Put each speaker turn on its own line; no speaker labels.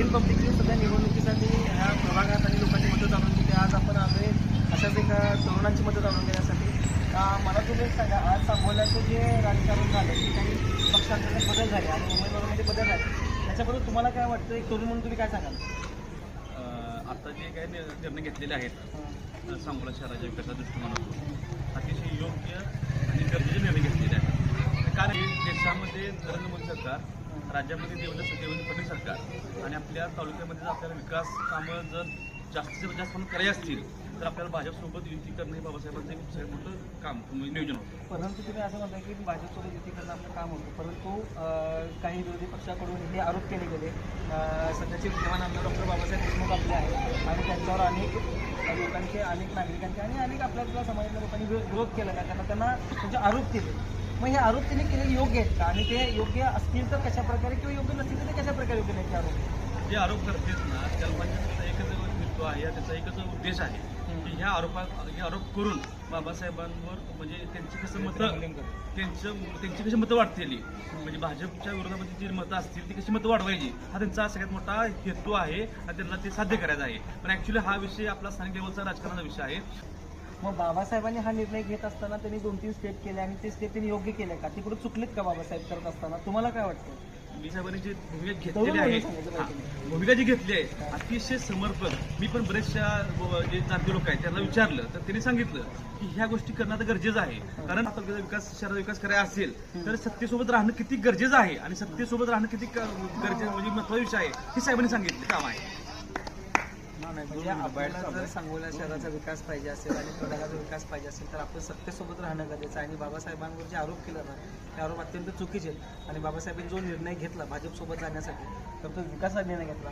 Begin publicly सध्या निवडणुकीसाठी ह्या प्रभागात आणि लोकांची मदत जाणून घेते आज आपण आलोय अशाच एका तरुणांची मदत जाणून घेण्यासाठी अं, मला तुम्ही सांगा. आज सांगोल्याचं जे राजकारण झालं की काही पक्षांतर्गत बदल झाले आणि उमेदवारांमध्ये बदल झाले. त्याच्याबद्दल तुम्हाला काय वाटतं एक तरुण म्हणून तुम्ही काय सांगाल?
आता जे काही निर्णय घेतलेले आहेत सांगोला शहराच्या विकासाच्या दृष्टिकोनातून अतिशय योग्य आणि गरजेचे निर्णय घेतलेले आहेत. कारण देशामध्ये नरेंद्र मोदी सरकार राज्यामध्ये देवेंद्र देवेंद्र फडणवीस आणि आपल्या तालुक्यामध्ये जर आपल्याला विकास कामं जर जास्तीत जास्त प्रमाणात करायची असतील तर आपल्याला भाजपसोबत युती करणं हे बाबासाहेबांचं खूप सगळ्यात मोठं काम म्हणजे नियोजन होतं.
परंतु तुम्ही असं म्हणताय की भाजपसोबत युती करणं आपलं काम होतं. परंतु काही विरोधी पक्षाकडून हे आरोप केले गेले. सध्याचे विद्यमान आमदार डॉक्टर बाबासाहेब देशमुख आपले आहेत. आणि त्यांच्यावर अनेक लोकांचे अनेक नागरिकांचे आणि अनेक आपल्या समाजातल्या लोकांनी विरोध केला. का त्यांना त्यांना म्हणजे आरोप केले. मग हे आरोप त्यांनी केलेले योग्य आहेत का? आणि ते योग्य असतील तर कशा प्रकारे किंवा योग्य नसतील तर ते कशा प्रकारे योग्य नाही आरोप?
जे आरोप करतेच ना त्याला त्याचा एकच हेतू आहे त्याचा एकच उद्देश आहे की ह्या आरोपा हे आरोप करून बाबासाहेबांवर म्हणजे त्यांची कसं मतं त्यांचं त्यांची कशी मतं वाढतील? म्हणजे भाजपच्या विरोधामध्ये जी मतं असतील ती कशी मतं वाढवायची? हा त्यांचा सगळ्यात मोठा हेतू आहे आणि त्यांना ते साध्य करायचं आहे. पण ऍक्च्युली हा विषय आपला स्थानिक लेवलचा राजकारणाचा विषय आहे.
मग बाबासाहेबांनी हा निर्णय घेत असताना त्यांनी दोन तीन स्टेप केले आणि ते स्टेप त्यांनी योग्य केले का? तिकडे चुकलेत का बाबासाहेब करत असताना? तुम्हाला काय वाटतं
मी साहेबांनी जी भूमिका घेतलेली आहे हा. भूमिका जी घेतली आहे अतिशय समर्पक मी पण बरेचशा जे जाणते लोक आहेत त्यांना विचारलं. तर त्यांनी सांगितलं की ह्या गोष्टी करणं आता गरजेचं आहे. कारण विकास शहराचा विकास करायचा असेल तर सत्तेसोबत राहणं किती गरजेचं आहे आणि सत्तेसोबत राहणं किती क- गरजेचं म्हणजे महत्त्वाचा विषय आहे हे साहेबांनी सांगितलं. काम आहे.
म्हणजे आपल्याला जर सांगोला शहराचा विकास पाहिजे असेल आणि प्रभागाचा विकास पाहिजे असेल तर आपण सत्तेसोबत राहणं गरजेचं आहे. आणि बाबासाहेबांवर जे आरोप केला ना ते आरोप अत्यंत चुकीचे आहेत. आणि बाबासाहेबांनी जो निर्णय घेतला भाजपसोबत जाण्यासाठी तर तो विकासाचा निर्णय घेतला.